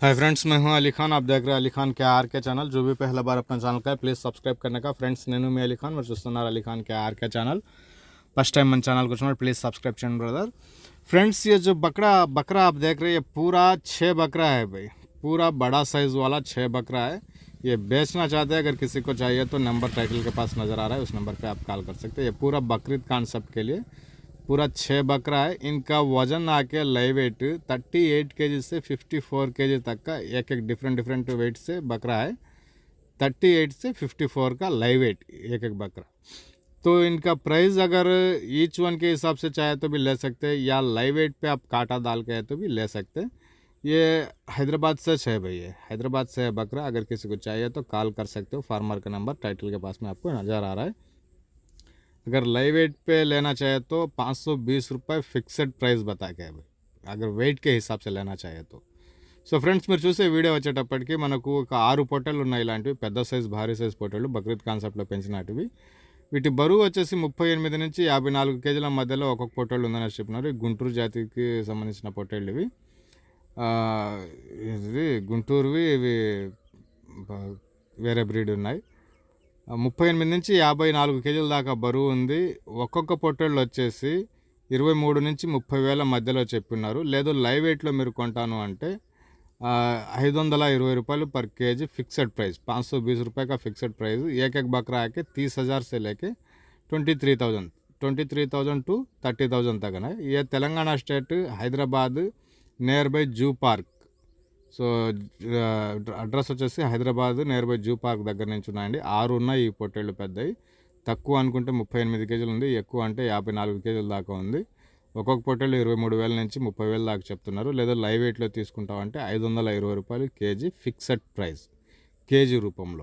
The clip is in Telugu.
हाय फ्रेंड्स मैं हूँ अली खान। आप देख रहे हैं अली खान के आर के चैनल। जो भी पहला बार अपना चैनल का है प्लीज़ सब्सक्राइब करने का। फ्रेंड्स नैनू में अली खान, और सुनार अली खान के R K channel. First time मन चैनल को please subscribe channel brother friends ये जो बकरा बकरा आप देख रहे हैं, ये पूरा छः बकरा है भाई। पूरा बड़ा साइज़ वाला छः बकरा है। ये बेचना चाहते हैं, अगर किसी को चाहिए तो नंबर टाइटल के पास नज़र आ रहा है, उस नंबर पर आप कॉल कर सकते हैं। ये पूरा बकरीद कॉन्सेप्ट के लिए। पूरा छः बकरा है। इनका वज़न आके लाइव वेट थर्टी एट के जी से फिफ्टी फोर के जी तक का एक एक डिफरेंट डिफरेंट वेट से बकरा है। थर्टी एट से फिफ्टी फोर का लाइव वेट एक एक बकरा। तो इनका प्राइस अगर ईच वन के हिसाब से चाहे तो भी ले सकते हैं, या लाइव वेट पे आप काटा डाल के तो भी ले सकते हैं। ये हैदराबाद से है भाई हैदराबाद से है बकरा, अगर किसी को चाहिए तो कॉल कर सकते हो। फार्मर का नंबर टाइटल के पास में आपको नज़र आ रहा है। अगर लाइव वेट पे लेना चाहे तो पाँच सौ बीस रुपये फिक्सड ప్రైస్ బతా के भाई अगर వెయిట్ के हिसाब से लेना चाहिए तो సో ఫ్రెండ్స్ మీరు చూసే వీడియో వచ్చేటప్పటికి మనకు ఒక ఆరు పొట్టలు ఉన్నాయి ఇలాంటివి పెద్ద సైజ్ భారీ సైజ్ పొట్టలు బక్రీద్ కాన్సెప్ట్లో పెంచినటివి వీటి బరువు వచ్చేసి ముప్పై ఎనిమిది నుంచి యాభై నాలుగు కేజీల మధ్యలో ఒక్కొక్క పొట్టేళ్ళు ఉందని చెప్పినారు ఈ గుంటూరు జాతికి సంబంధించిన పొట్టేళ్ళు ఇవి ఆ, ఇది గుంటూరువి ఇవి బ- వేరే బ్రీడ్ ఉన్నాయి ఆ, ముప్పై ఎనిమిది నుంచి యాభై నాలుగు కేజీల దాకా బరువు ఉంది. ఒక్కొక్క పొట్టేళ్ళు వచ్చేసి ఇరవై మూడు నుంచి ముప్పై వేల మధ్యలో చెప్పినారు లేదు లైవ్ వెయిట్లో మీరు కొంటాను అంటే ఐదు వందల ఇరవై రూపాయలు పర్ కేజీ ఫిక్सड ప్రైస్. పాంచ్ సో బీస్ रुपये का ప్రైస్. प्राइस एक एक बकरा आके तीस हज़ार से twenty three thousand to thirty thousand తగ్గన ఇక Telangana state Hyderabad nearby zoo park. So address వచ్చేసి Hyderabad nearby zoo park దగ్గర నుంచి ఉన్నాయండి. ఆరు ఉన్నాయి ఈ పొట్టేళ్ళు పెద్దవి తక్కువ అనుకుంటే ముప్పై ఎనిమిది కేజీలు ఉంది ఎక్కువ అంటే యాభై నాలుగు కేజీల దాకా ఉంది. ఒక్కొక్క పొట్టేళ్ళు ఇరవై మూడు వేల నుంచి ముప్పై వేల దాకా చెప్తున్నారు. లేదా లైవ్ వెయిట్లో తీసుకుంటామంటే ఐదు వందల ఇరవై రూపాయలు కేజీ ఫిక్సడ్ ప్రైస్ కేజీ రూపంలో.